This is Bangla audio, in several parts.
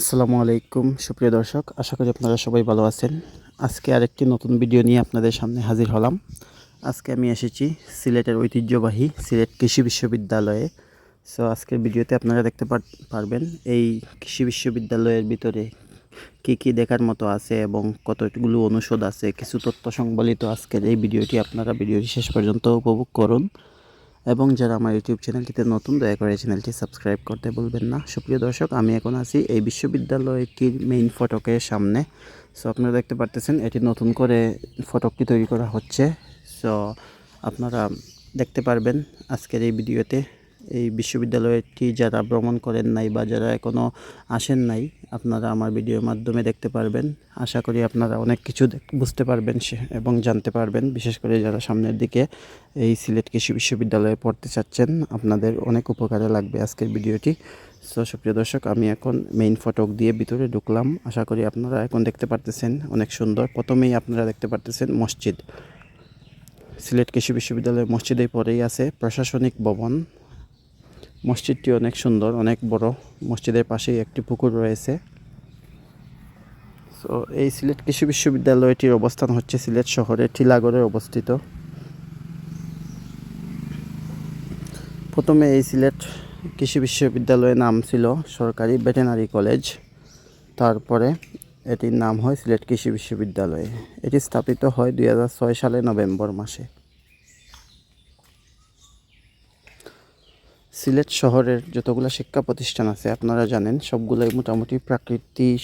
আসসালামু আলাইকুম, সুপ্রিয় দর্শক, আশা করি আপনারা সবাই ভালো আছেন। আজকে আরেকটি নতুন ভিডিও নিয়ে আপনাদের সামনে হাজির হলাম। আজকে আমি এসেছি সিলেটের ঐতিহ্যবাহী সিলেট কৃষি বিশ্ববিদ্যালয়ে। সো আজকের ভিডিওতে আপনারা দেখতে পার- পারবেন এই কৃষি বিশ্ববিদ্যালয়ের ভিতরে কি কি দেখার মতো আছে এবং কতগুলো অনুষদ আছে, কিছু তথ্য সংবলিত আজকের এই ভিডিওটি আপনারা ভিডিওটি শেষ পর্যন্ত উপভোগ করুন। এবং যারা আমার ইউটিউব চ্যানেলটিতে নতুন, দয়া করে চ্যানেলটি সাবস্ক্রাইব করতে বলবেন না। সুপ্রিয় দর্শক, আমি এখন আছি এই বিশ্ববিদ্যালয়টির মেইন ফটকের সামনে। সো আপনারা দেখতে পারতেছেন, এটি নতুন করে ফটকটি তৈরি করা হচ্ছে। সো আপনারা দেখতে পারবেন আজকের এই ভিডিওতে। এই বিশ্ববিদ্যালয়টি যারা ভ্রমণ করেন নাই বা যারা এখনও আসেন নাই, আপনারা আমার ভিডিওর মাধ্যমে দেখতে পারবেন। আশা করি আপনারা অনেক কিছু বুঝতে পারবেন সে- এবং জানতে পারবেন। বিশেষ করে যারা সামনের দিকে এই সিলেট কৃষি বিশ্ববিদ্যালয়ে পড়তে চাচ্ছেন, আপনাদের অনেক উপকারে লাগবে আজকের ভিডিওটি। সো সুপ্রিয় দর্শক, আমি এখন মেইন ফটক দিয়ে ভিতরে ঢুকলাম। আশা করি আপনারা এখন দেখতে পারতেছেন অনেক সুন্দর। প্রথমেই আপনারা দেখতে পারতেছেন মসজিদ। সিলেট কৃষি বিশ্ববিদ্যালয়ের মসজিদে পরেই আছে প্রশাসনিক ভবন। মসজিদটি অনেক সুন্দর, অনেক বড়। মসজিদের পাশেই একটি পুকুর রয়েছে। সো এই সিলেট কৃষি বিশ্ববিদ্যালয়টির অবস্থান হচ্ছে সিলেট শহরের টিলাগড়ে অবস্থিত। প্রথমে এই সিলেট কৃষি বিশ্ববিদ্যালয়ের নাম ছিল সরকারি ভেটেনারি কলেজ। তারপরে এটির নাম হয় সিলেট কৃষি বিশ্ববিদ্যালয়। এটি স্থাপিত হয় দু হাজার ছয় সালে নভেম্বর মাসে। সিলেট শহরের যতগুলো শিক্ষা প্রতিষ্ঠান আছে, আপনারা জানেন, সবগুলোই মোটামুটি প্রাকৃতিক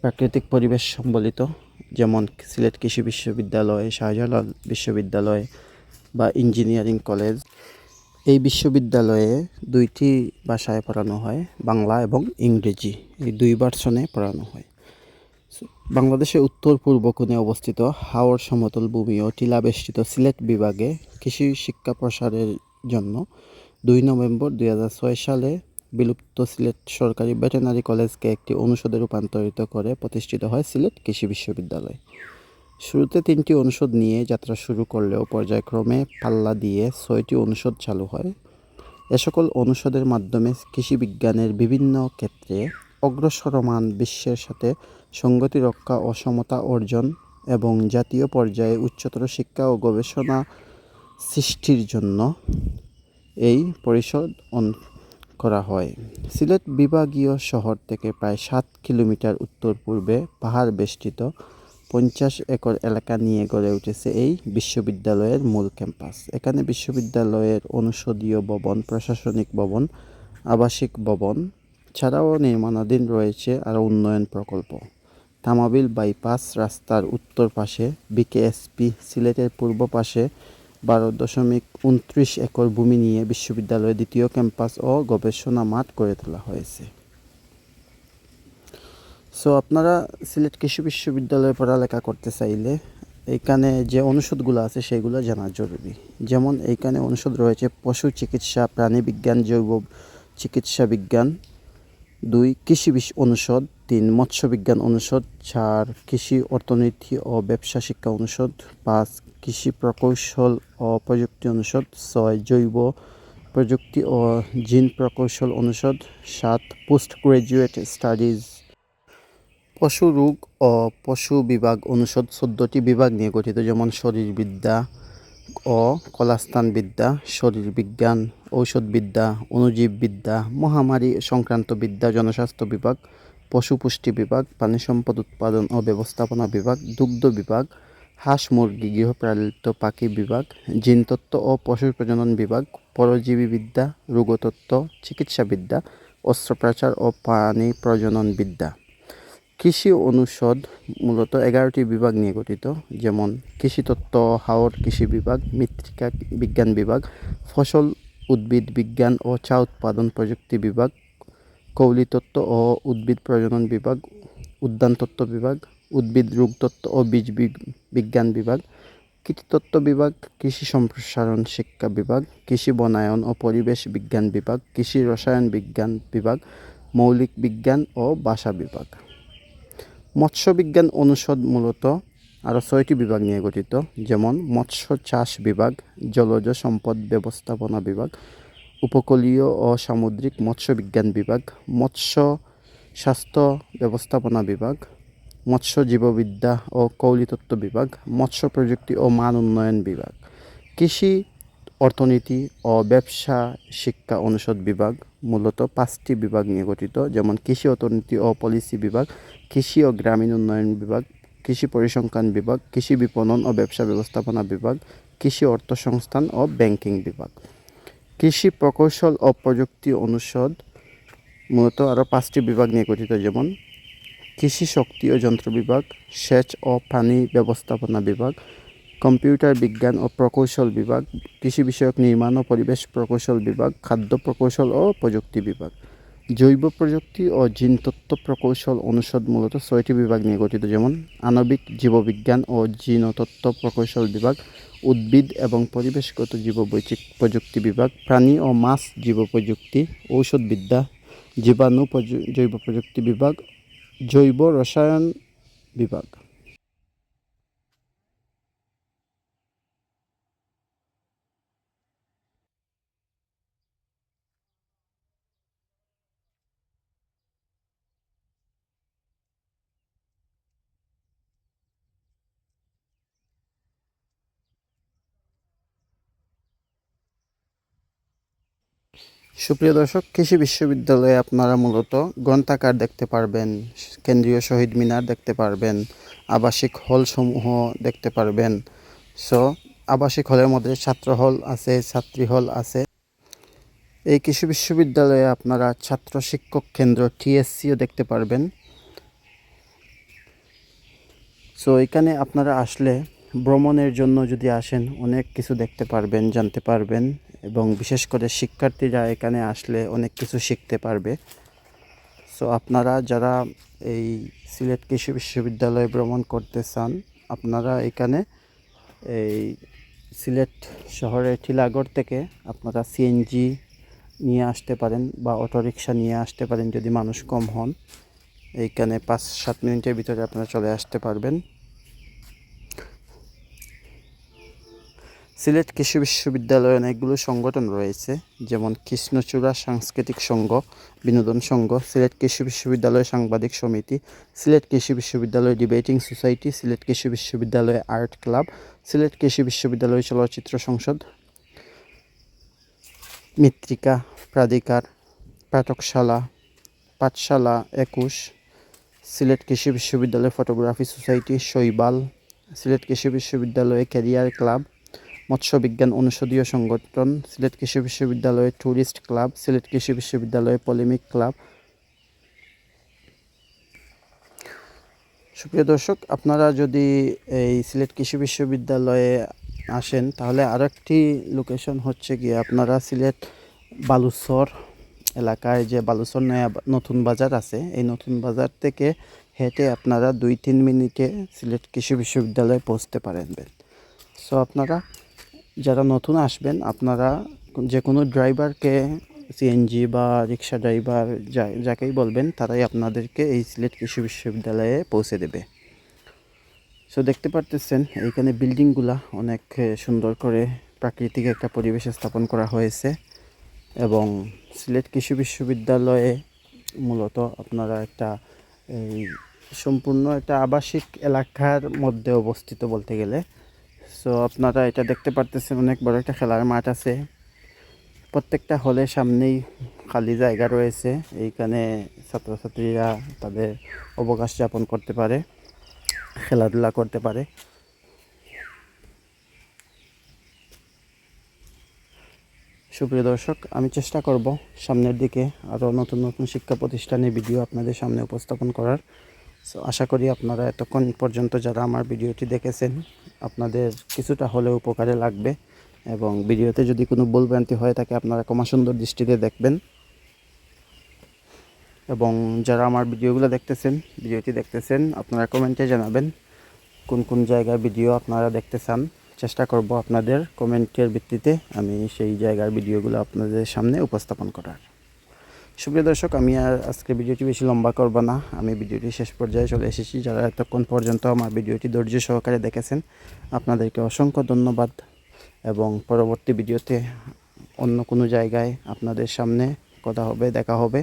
প্রাকৃতিক পরিবেশ সম্বলিত। যেমন সিলেট কৃষি বিশ্ববিদ্যালয়, শাহজালাল বিশ্ববিদ্যালয় বা ইঞ্জিনিয়ারিং কলেজ। এই বিশ্ববিদ্যালয়ে দুইটি ভাষায় পড়ানো হয়, বাংলা এবং ইংরেজি। এই দুই ভার্সনে পড়ানো হয়। বাংলাদেশের উত্তর পূর্ব কোণে অবস্থিত হাওর সমতল ভূমি ও টিলাবেষ্টিত সিলেট বিভাগে কৃষি শিক্ষা প্রসারের জন্য দুই নভেম্বর দুই হাজার ছয় সালে বিলুপ্ত সিলেট সরকারি ভেটেনারি কলেজকে একটি অনুষদে রূপান্তরিত করে প্রতিষ্ঠিত হয় সিলেট কৃষি বিশ্ববিদ্যালয়। শুরুতে তিনটি অনুষদ নিয়ে যাত্রা শুরু করলেও পর্যায়ক্রমে পাল্লা দিয়ে ছয়টি অনুষদ চালু হয়। এ সকল অনুষদের মাধ্যমে কৃষি বিজ্ঞানের বিভিন্ন ক্ষেত্রে অগ্রসরমান বিশ্বের সাথে সঙ্গতি রক্ষা ও সমতা অর্জন এবং জাতীয় পর্যায়ে উচ্চতর শিক্ষা ও গবেষণা সৃষ্টির জন্য এই পরিষদ করা হয়। সিলেট বিভাগীয় শহর থেকে প্রায় সাত কিলোমিটার উত্তর পূর্বে পাহাড় বেষ্টিত পঞ্চাশ একর এলাকা নিয়ে গড়ে উঠেছে এই বিশ্ববিদ্যালয়ের মূল ক্যাম্পাস। এখানে বিশ্ববিদ্যালয়ের অনুষদীয় ভবন, প্রশাসনিক ভবন, আবাসিক ভবন ছাড়াও নির্মাণাধীন রয়েছে আরও উন্নয়ন প্রকল্প। তামাবিল বাইপাস রাস্তার উত্তর পাশে বিকেএসপি সিলেটের পূর্ব পাশে বারো দশমিক উনত্রিশ একর ভূমি নিয়ে বিশ্ববিদ্যালয়ের দ্বিতীয় ক্যাম্পাস ও গবেষণা মাঠ গড়ে তোলা হয়েছে। সো আপনারা সিলেট কৃষি বিশ্ববিদ্যালয়ে পড়ালেখা করতে চাইলে এইখানে যে অনুষদগুলো আছে সেগুলো জানা জরুরি। যেমন এইখানে অনুষদ রয়েছে পশু চিকিৎসা প্রাণী বিজ্ঞান জৈব চিকিৎসা বিজ্ঞান দুই, কৃষি অনুষদ, তিন মৎস্য বিজ্ঞান অনুষদ, চার, কৃষি অর্থনীতি ও ব্যবসা শিক্ষা অনুষদ, পাঁচ, কৃষি প্রকৌশল ও প্রযুক্তি অনুষদ, ছয়, জৈব প্রযুক্তি ও জিন প্রকৌশল অনুষদ, সাত পোস্ট গ্রাজুয়েট স্টাডিজ। পশু রোগ ও পশু বিভাগ অনুষদ চোদ্দটি বিভাগ নিয়ে গঠিত, যেমন শরীরবিদ্যা ও কলাস্থানবিদ্যা, শরীরবিজ্ঞান, ঔষধবিদ্যা অণুজীববিদ্যা মহামারী সংক্রান্ত বিদ্যা, জনস্বাস্থ্য বিভাগ পশু পুষ্টি বিভাগ পানি সম্পদ উৎপাদন ও ব্যবস্থাপনা বিভাগ, দুগ্ধ বিভাগ, হাঁস মুরগি গৃহপালিত পাখি বিভাগ জিনতত্ত্ব ও পশু প্রজনন বিভাগ, পরজীবীবিদ্যা, রোগতত্ত্ব, চিকিৎসাবিদ্যা, অস্ত্রোপচার ও প্রাণী প্রজনন বিদ্যা কৃষি অনুষদ মূলত এগারোটি বিভাগ নিয়ে গঠিত, যেমন কৃষিতত্ত্ব হাওর কৃষি বিভাগ, মৃত্তিকা বিজ্ঞান বিভাগ, ফসল উদ্ভিদ বিজ্ঞান ও চা উৎপাদন প্রযুক্তি বিভাগ কৌলিতত্ত্ব ও উদ্ভিদ প্রজনন বিভাগ উদ্যানতত্ত্ব বিভাগ, উদ্ভিদ রোগতত্ত্ব ও বীজ বিজ্ঞান বিভাগ কীটতত্ত্ব বিভাগ, কৃষি সম্প্রসারণ শিক্ষা বিভাগ, কৃষি বনায়ন ও পরিবেশ বিজ্ঞান বিভাগ, কৃষি রসায়ন বিজ্ঞান বিভাগ, মৌলিক বিজ্ঞান ও ভাষা বিভাগ। মৎস্য বিজ্ঞান অনুষদ মূলত আরও ছয়টি বিভাগ নিয়ে গঠিত, যেমন মৎস্য চাষ বিভাগ, জলজ সম্পদ ব্যবস্থাপনা বিভাগ, উপকূলীয় ও সামুদ্রিক মৎস্য বিজ্ঞান বিভাগ, মৎস্য স্বাস্থ্য ব্যবস্থাপনা বিভাগ, মৎস্য জীববিদ্যা ও কৌলিতত্ত্ব বিভাগ, মৎস্য প্রযুক্তি ও মান উন্নয়ন বিভাগ, কৃষি, অর্থনীতি ও ব্যবসা শিক্ষা অনুষদ বিভাগ মূলত পাঁচটি বিভাগ নিয়ে গঠিত, যেমন কৃষি অর্থনীতি ও পলিসি বিভাগ, কৃষি ও গ্রামীণ উন্নয়ন বিভাগ, কৃষি পরিসংখ্যান বিভাগ, কৃষি বিপণন ও ব্যবসা ব্যবস্থাপনা বিভাগ, কৃষি অর্থ সংস্থান ও ব্যাংকিং বিভাগ। কৃষি প্রকৌশল ও প্রযুক্তি অনুষদ মূলত আরও পাঁচটি বিভাগ নিয়ে গঠিত, যেমন কৃষি শক্তি ও যন্ত্র বিভাগ, সেচ ও পানি ব্যবস্থাপনা বিভাগ কম্পিউটার বিজ্ঞান ও প্রকৌশল বিভাগ, কৃষি বিষয়ক নির্মাণ ও পরিবেশ প্রকৌশল বিভাগ, খাদ্য প্রকৌশল ও প্রযুক্তি বিভাগ। জৈব প্রযুক্তি ও জিনতত্ত্ব প্রকৌশল অনুষদ মূলত ছয়টি বিভাগ নিয়ে গঠিত। যেমন আণবিক জীববিজ্ঞান ও জিনতত্ত্ব প্রকৌশল বিভাগ, উদ্ভিদ এবং পরিবেশগত জীববৈচিত্র প্রযুক্তি বিভাগ প্রাণী ও মাছ জীব প্রযুক্তি ঔষধবিদ্যা জীবাণু জৈব প্রযুক্তি বিভাগ জৈব রসায়ন বিভাগ। সুপ্রিয় দর্শক, কৃষি বিশ্ববিদ্যালয়ে আপনারা মূলত গ্রন্থাগার দেখতে পারবেন, কেন্দ্রীয় শহীদ মিনার দেখতে পারবেন, আবাসিক হলসমূহ দেখতে পারবেন। সো আবাসিক হলের মধ্যে ছাত্র হল আছে, ছাত্রী হল আছে। এই কৃষি বিশ্ববিদ্যালয়ে আপনারা ছাত্র শিক্ষক কেন্দ্র টিএসসিও দেখতে পারবেন। সো এখানে আপনারা আসলে ভ্রমণের জন্য যদি আসেন, অনেক কিছু দেখতে পারবেন, জানতে পারবেন। এবং বিশেষ করে শিক্ষার্থীরা এখানে আসলে অনেক কিছু শিখতে পারবে। সো আপনারা যারা এই সিলেট কৃষি বিশ্ববিদ্যালয়ে ভ্রমণ করতে চান, আপনারা এখানে এই সিলেট শহরের টিলাগড় থেকে আপনারা সিএনজি নিয়ে আসতে পারেন বা অটোরিকশা নিয়ে আসতে পারেন যদি মানুষ কম হন। এইখানে পাঁচ সাত মিনিটের ভিতরে আপনারা চলে আসতে পারবেন। সিলেট কৃষি বিশ্ববিদ্যালয়ে অনেকগুলো সংগঠন রয়েছে, যেমন কৃষ্ণচূড়া সাংস্কৃতিক সংঘ, বিনোদন সংঘ, সিলেট কৃষি বিশ্ববিদ্যালয় সাংবাদিক সমিতি, সিলেট কৃষি বিশ্ববিদ্যালয় ডিবেটিং সোসাইটি, সিলেট কৃষি বিশ্ববিদ্যালয় আর্ট ক্লাব, সিলেট কৃষি বিশ্ববিদ্যালয় চলচ্চিত্র সংসদ, মৃত্তিকা প্রাধিকার, পাঠকশালা, পাঠশালা একুশ, সিলেট কৃষি বিশ্ববিদ্যালয় ফটোগ্রাফি সোসাইটি শৈবাল, সিলেট কৃষি বিশ্ববিদ্যালয়ে ক্যারিয়ার ক্লাব মৎস্য বিজ্ঞান অনুষদীয় সংগঠন, সিলেট কৃষি বিশ্ববিদ্যালয়ে ট্যুরিস্ট ক্লাব, সিলেট কৃষি বিশ্ববিদ্যালয়ে পলিমিক ক্লাব। সুপ্রিয় দর্শক, আপনারা যদি এই সিলেট কৃষি বিশ্ববিদ্যালয়ে আসেন, তাহলে আর একটি লোকেশন হচ্ছে গিয়ে আপনারা সিলেট বালুচর এলাকায় যে বালুচর নয়া নতুন বাজার আছে, এই নতুন বাজার থেকে হেঁটে আপনারা দুই তিন মিনিটে সিলেট কৃষি বিশ্ববিদ্যালয়ে পৌঁছতে পারবেন। সো আপনারা যারা নতুন আসবেন, আপনারা যে কোনো ড্রাইভারকে সিএনজি বা রিক্সা ড্রাইভার যা, যাকেই বলবেন, তারাই আপনাদেরকে এই সিলেট কৃষি বিশ্ববিদ্যালয়ে পৌঁছে দেবে। সো দেখতে পারতেছেন, এইখানে বিল্ডিংগুলা অনেক সুন্দর করে প্রাকৃতিক একটা পরিবেশে স্থাপন করা হয়েছে এবং সিলেট কৃষি বিশ্ববিদ্যালয়ে মূলত আপনারা একটা, এই, সম্পূর্ণ একটা আবাসিক এলাকার মধ্যে অবস্থিত বলতে গেলে। সো আপনারা এটা দেখতে পারতেছেন, অনেক বড় একটা খেলার মাঠ আছে। প্রত্যেকটা হলের সামনেই খালি জায়গা রয়েছে। এইখানে ছাত্রছাত্রীরা তাদের অবকাশ যাপন করতে পারে, খেলাধুলা করতে পারে। সুপ্রিয় দর্শক, আমি চেষ্টা করব সামনের দিকে আরও নতুন নতুন শিক্ষা প্রতিষ্ঠানের ভিডিও আপনাদের সামনে উপস্থাপন করার। সো আশা করি আপনারা এতক্ষণ পর্যন্ত যারা আমার ভিডিওটি দেখেছেন, আপনাদের কিছুটা হলেও উপকারে লাগবে এবং ভিডিওতে যদি কোনো ভুলভ্রান্তি হয়ে থাকে, আপনারা ক্ষমা সুন্দর দৃষ্টিতে দেখবেন। এবং যারা আমার ভিডিওগুলো দেখতেছেন, ভিডিওটি দেখতেছেন, আপনারা কমেন্টে জানাবেন কোন কোন জায়গার ভিডিও আপনারা দেখতে চান। চেষ্টা করব আপনাদের কমেন্টের ভিত্তিতে আমি সেই জায়গার ভিডিওগুলো আপনাদের সামনে উপস্থাপন করার। সুপ্রিয় দর্শক, আমি আর আজকে ভিডিওটি বেশি লম্বা করব না। আমি ভিডিওটি শেষ পর্যায়ে চলে এসেছি। যারা এতক্ষণ পর্যন্ত আমার ভিডিওটি ধৈর্য সহকারে দেখেছেন, আপনাদেরকে অসংখ্য ধন্যবাদ এবং পরবর্তী ভিডিওতে অন্য কোনো জায়গায় আপনাদের সামনে কথা হবে, দেখা হবে।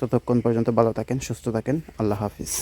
ততক্ষণ পর্যন্ত ভালো থাকেন, সুস্থ থাকেন। আল্লাহ হাফিজ।